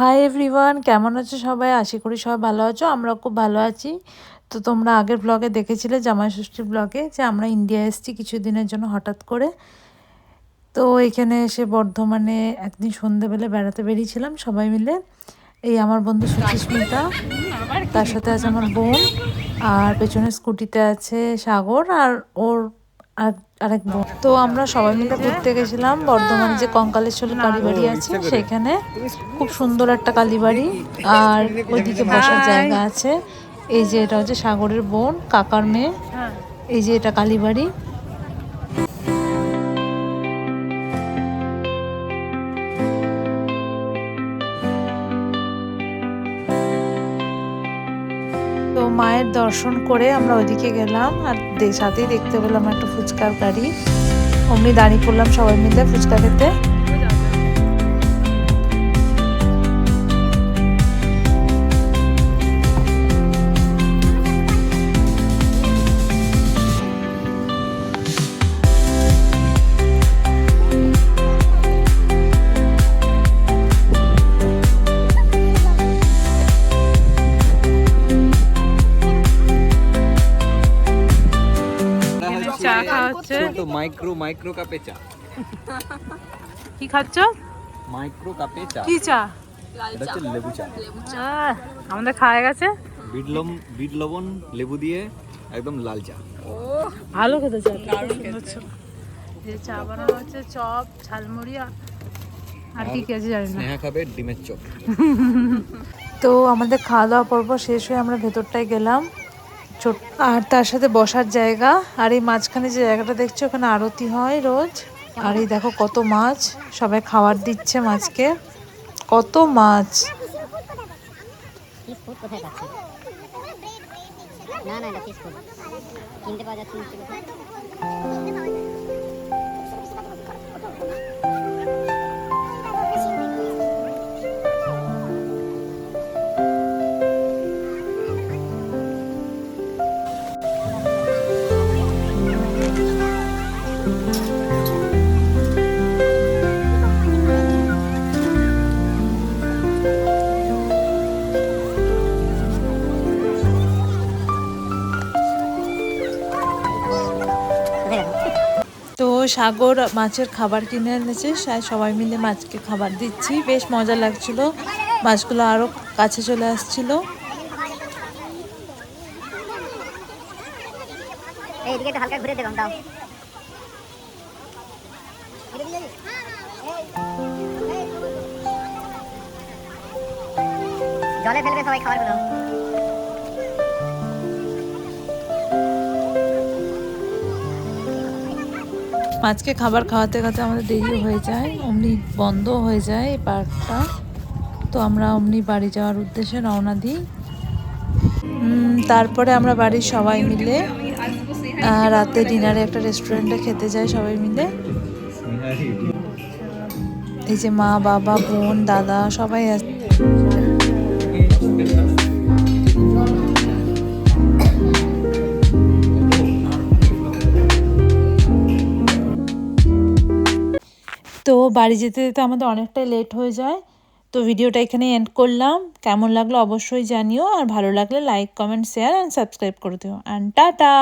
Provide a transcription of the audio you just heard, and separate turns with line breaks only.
Hi everyone কেমন আছো সবাই? আশা করি সবাই ভালো আছো। আমরা খুব ভালো আছি। তো তোমরা আগের ব্লগে দেখেছিলে জামাই ষষ্ঠীর ব্লগে যে আমরা ইন্ডিয়া এসেছি কিছুদিনের জন্য হঠাৎ করে। তো এখানে এসে বর্ধমানে একদিন সন্ধেবেলা বেড়াতে বেরিয়েছিলাম সবাই মিলে। এই আমার বন্ধু সুচিস্মিতা, তার সাথে আছে আমার বোন, আর পেছনে স্কুটিতে আছে সাগর, আর ওর আর আরেক বোন। তো আমরা সবাই মিলে ঘুরতে গেছিলাম। বর্ধমান যে কঙ্কালেশ্বরের কালীবাড়ি আছে সেখানে খুব সুন্দর একটা কালীবাড়ি। আর ওইদিকে বসার জায়গা আছে। এই যে এটা হচ্ছে সাগরের বোন কাকার মেয়ে। এই যে এটা কালীবাড়ি। মায়ের দর্শন করে আমরা ওইদিকে গেলাম আর সাথেই দেখতে পেলাম একটা ফুচকার গাড়ি। অমনি দাঁড়িয়ে পড়লাম সবাই মিলে ফুচকা খেতে। হচ্ছে।
ছোট মাইক্রো মাইক্রো কাপে চা।
কি খাচ্ছ?
মাইক্রো কাপে চা।
কি চা?
এটা হচ্ছে লেবু চা।
আমাদের খাওয়া গেছে।
বিট লবণ বিট লবণ লেবু দিয়ে একদম লাল চা।
ও ভালো খেতে চা। যে চা। বানানো হচ্ছে চপ ঝালমুড়ি আর- আর কি কি আছে জানি না।
স্নেহা খাবে ডিমের চপ।
তো আমাদের খাওয়া দাওয়া পর্ব শেষ হয়ে আমরা ভেতরটায় গেলাম। ছোট। আর তার সাথে বসার জায়গা। আর এই মাঝখানে যে জায়গাটা দেখছ, ওখানে আরতি হয় রোজ। আর এই দেখো কত মাছ। সবাই খাবার দিচ্ছে মাছকে। কত মাছ।
কিনতে পাওয়া যাচ্ছে
সাগর মাছের খাবার কিনে এনেছে। সবাই মিলে মাছকে খাবার দিচ্ছি। বেশ মজা লাগছিল। মাছগুলো আরও কাছে চলে আসছিল।
জলে ফেলবে সবাই খাবারগুলো
মাছকে খাবার খাওয়াতে খাওয়াতে আমাদের দেরি হয়ে যায়, অমনি বন্ধ হয়ে যায় এই পার্কটা। তো আমরা অমনি বাড়ি যাওয়ার উদ্দেশ্যে রওনা দিই। তারপরে আমরা বাড়ির সবাই মিলে রাতে ডিনারে একটা রেস্টুরেন্টে খেতে যাই সবাই মিলে। এই যে মা, বাবা, বোন, দাদা সবাই আছে তো বাড়ি যেতে যেতে আমাদের অনেকটাই লেট হয়ে যায়। তো ভিডিওটা এখানে এন্ড করলাম। কেমন লাগল অবশ্যই জানিও। আর ভালো লাগলে like comment share and subscribe করে দিও। And tata!